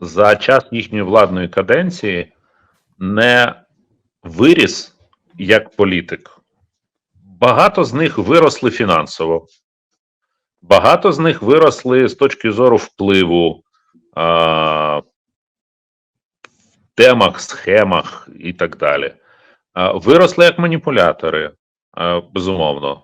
за час їхньої владної каденції не виріс як політик. Багато з них виросли фінансово, багато з них виросли з точки зору впливу, а, темах, схемах і так далі. А, виросли як маніпулятори, а, безумовно,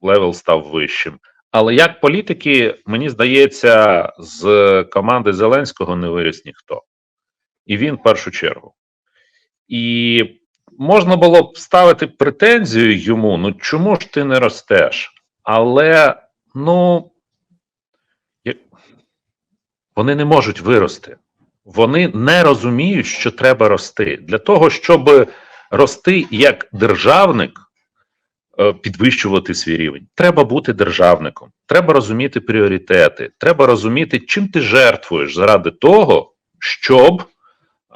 левел став вищим. Але як політики, мені здається, з команди Зеленського не виріс ніхто. І він в першу чергу. І можна було б ставити претензію йому: ну чому ж ти не ростеш? Але ну вони не можуть вирости. Вони не розуміють, що треба рости. Для того, щоб рости як державник, підвищувати свій рівень. Треба бути державником, треба розуміти пріоритети, треба розуміти, чим ти жертвуєш заради того, щоб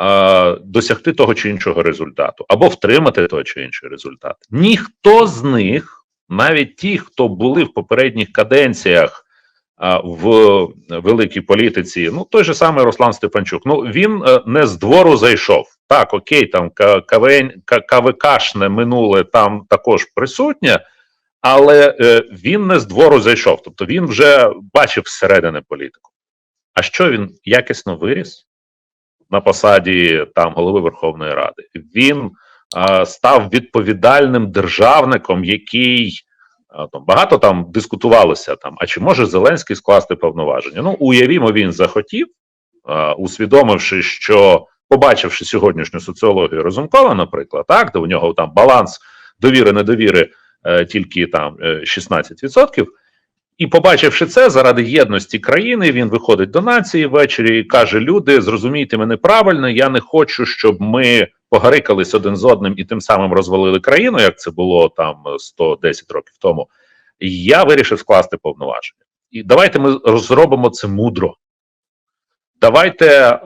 е, досягти того чи іншого результату, або втримати того чи іншого результат. Ніхто з них, навіть ті, хто були в попередніх каденціях. В великій політиці, ну той же самий Руслан Степанчук. Ну він е, не з двору зайшов. Так, окей, там КВН, КВКшне минуле там також присутнє, але е, він не з двору зайшов. Тобто він вже бачив зсередини політику. А що він якісно виріс на посаді там голови Верховної Ради? Він е, став відповідальним державником, який багато там дискутувалося там. А чи може Зеленський скласти повноваження? Ну уявімо, він захотів, усвідомивши, що побачивши сьогоднішню соціологію Разумкова, наприклад, так, де у нього там баланс довіри недовіри е, тільки там е, 16%, і побачивши це заради єдності країни, він виходить до нації ввечері і каже: Люди, зрозумійте мене правильно, я не хочу, щоб ми погарикались один з одним і тим самим розвалили країну, як це було там 110 років тому. Я вирішив скласти повноваження. І давайте ми зробимо це мудро. Давайте е,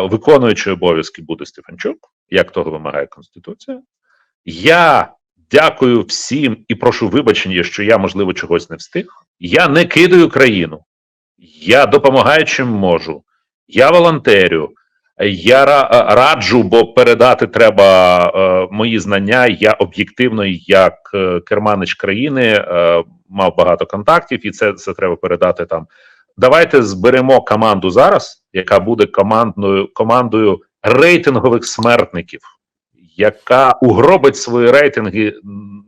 виконуючий обов'язки буде Стефанчук, як того вимагає Конституція. Я дякую всім і прошу вибачення, що я, можливо, чогось не встиг. Я не кидаю країну, я допомагаю чим можу, я волонтерю, я е, раджу, бо передати треба е, мої знання. Я об'єктивно, як е, керманич країни, е, мав багато контактів, і це, це треба передати там. Давайте зберемо команду зараз, яка буде командною командою рейтингових смертників, яка угробить свої рейтинги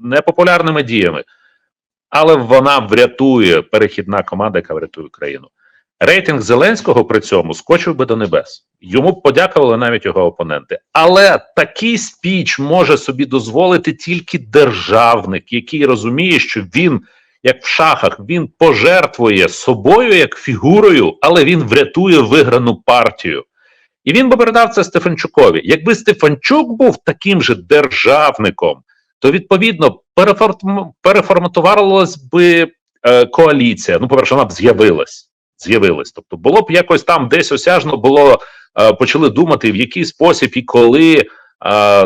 непопулярними діями, але вона врятує перехідна команда, яка врятує країну. Рейтинг Зеленського при цьому скочив би до небес. Йому б подякували навіть його опоненти. Але такий спіч може собі дозволити тільки державник, який розуміє, що він як в шахах, він пожертвує собою як фігурою, але він врятує виграну партію. І він би передав це Стефанчукові. Якби Стефанчук був таким же державником, то відповідно переформ- переформатувалась би е, коаліція. Ну, по-перше, вона б з'явилась. З'явилась. Тобто, було б якось там десь осяжно було е, почали думати, в який спосіб і коли, е,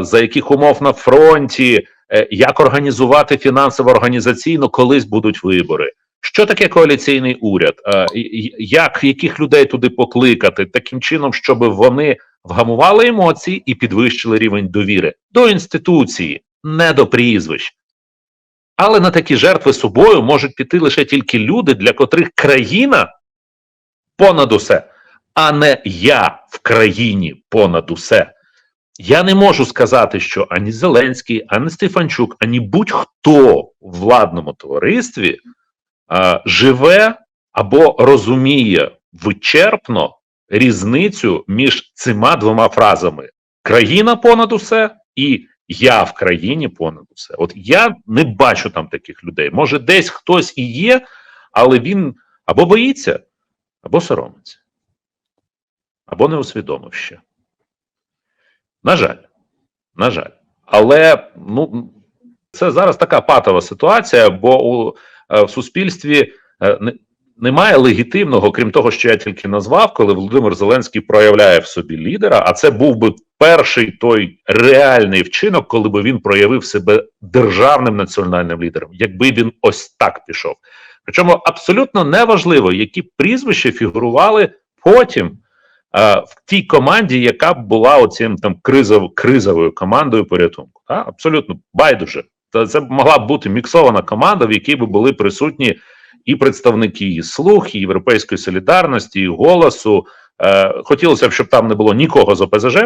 за яких умов на фронті, як організувати фінансово організаційно, колись будуть вибори. Що таке коаліційний уряд? Е, Як яких людей туди покликати таким чином, щоб вони вгамували емоції і підвищили рівень довіри до інституції, не до прізвищ. Але на такі жертви собою можуть піти лише тільки люди, для котрих країна понад усе, а не я в країні понад усе. Я не можу сказати, що ані Зеленський, ані Стефанчук, ані будь-хто в владному товаристві а, живе або розуміє вичерпно різницю між цими двома фразами: країна понад усе і я в країні понад усе. От я не бачу там таких людей. Може, десь хтось і є, але він або боїться, або соромиться, або не усвідомив ще. На жаль. На жаль. Але ну, це зараз така патова ситуація, бо у е, в суспільстві е, немає легітимного, крім того, що я тільки назвав, коли Володимир Зеленський проявляє в собі лідера. А це був би перший той реальний вчинок, коли би він проявив себе державним національним лідером, якби він ось так пішов. Причому абсолютно неважливо, які прізвища фігурували потім в тій команді, яка була оцим там кризов, кризовою командою порятунку. Та? Абсолютно байдуже. Та це могла б бути міксована команда, в якій би були присутні і представники і слух, і європейської солідарності, і голосу. Е, хотілося б, щоб там не було нікого з ОПЗЖ,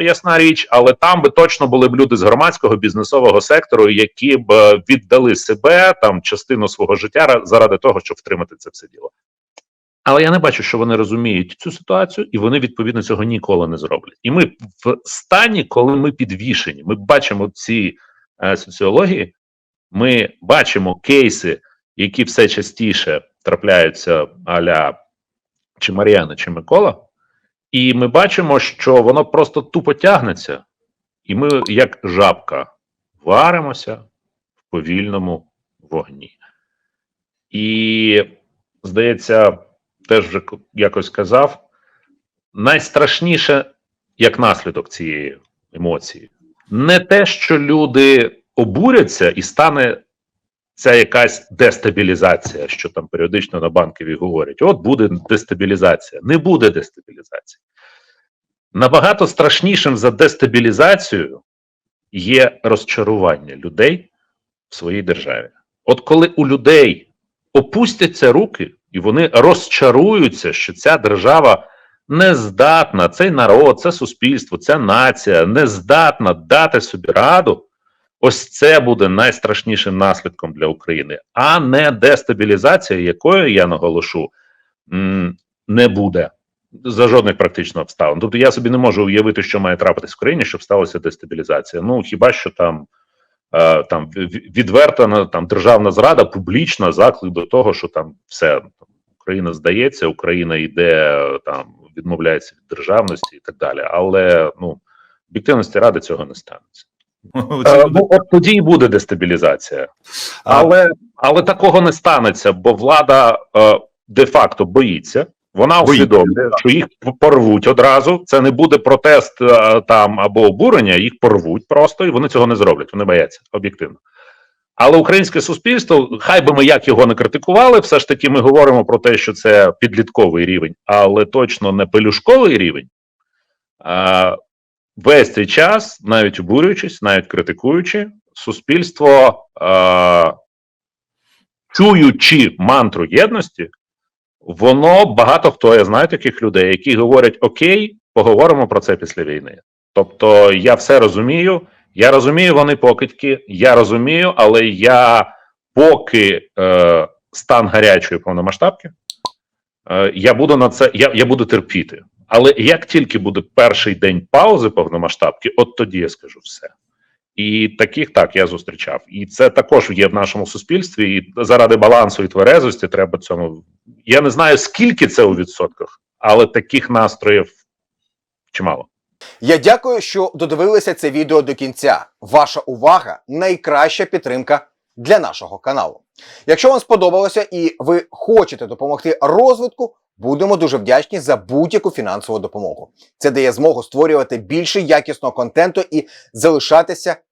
ясна річ, але там би точно були б люди з громадського бізнесового сектору, які б е, віддали себе там частину свого життя заради того, щоб втримати це все діло. Але я не бачу, що вони розуміють цю ситуацію, і вони відповідно цього ніколи не зроблять. І ми в стані, коли ми підвішені, ми бачимо ці е, соціології, ми бачимо кейси, які все частіше трапляються аля чи Мар'яна, чи Микола, і ми бачимо, що воно просто тупо тягнеться, і ми, як жабка, варимося в повільному вогні. І, здається, теж вже якось казав, найстрашніше як наслідок цієї емоції, не те, що люди обуряться і стане ця якась дестабілізація, що там періодично на банкові говорять: от буде дестабілізація. Не буде дестабілізації. Набагато страшнішим за дестабілізацію є розчарування людей в своїй державі. От коли у людей опустяться руки, і вони розчаруються, що ця держава не здатна, цей народ, це суспільство, ця нація не здатна дати собі раду. Ось це буде найстрашнішим наслідком для України, а не дестабілізація, якою я наголошу, не буде за жодних практично обставин. Тобто я собі не можу уявити, що має трапитись в країні, щоб сталася дестабілізація. Ну хіба що там, там в- в- відверта там державна зрада, публічна заклик до того, що там все там, Україна здається, Україна йде е, там, відмовляється від державності і так далі. Але ну об'єктивності ради цього не станеться. Е, ну, от тоді і буде дестабілізація. Але, але такого не станеться, бо влада е, де-факто боїться. Вона усвідомлює, що їх порвуть одразу. Це не буде протест е, там або обурення, їх порвуть просто, і вони цього не зроблять. Вони бояться об'єктивно. Але українське суспільство, хай би ми як його не критикували, все ж таки ми говоримо про те, що це підлітковий рівень, але точно не пелюшковий рівень. А, весь цей час, навіть обурюючись, навіть критикуючи, суспільство, а, чуючи мантру єдності, воно багато хто я знаю таких людей, які говорять: Окей, поговоримо про це після війни. Тобто, я все розумію. Я розумію, вони покидьки, я розумію, але я поки е, стан гарячої повномасштабки, е, я буду на це, я, я буду терпіти. Але як тільки буде перший день паузи повномасштабки, от тоді я скажу все. І таких так я зустрічав. І це також є в нашому суспільстві. І заради балансу і тверезості треба цьому. Я не знаю, скільки це у відсотках, але таких настроїв чимало. Я дякую, що додивилися це відео до кінця. Ваша увага найкраща підтримка для нашого каналу. Якщо вам сподобалося і ви хочете допомогти розвитку, будемо дуже вдячні за будь-яку фінансову допомогу. Це дає змогу створювати більше якісного контенту і залишатися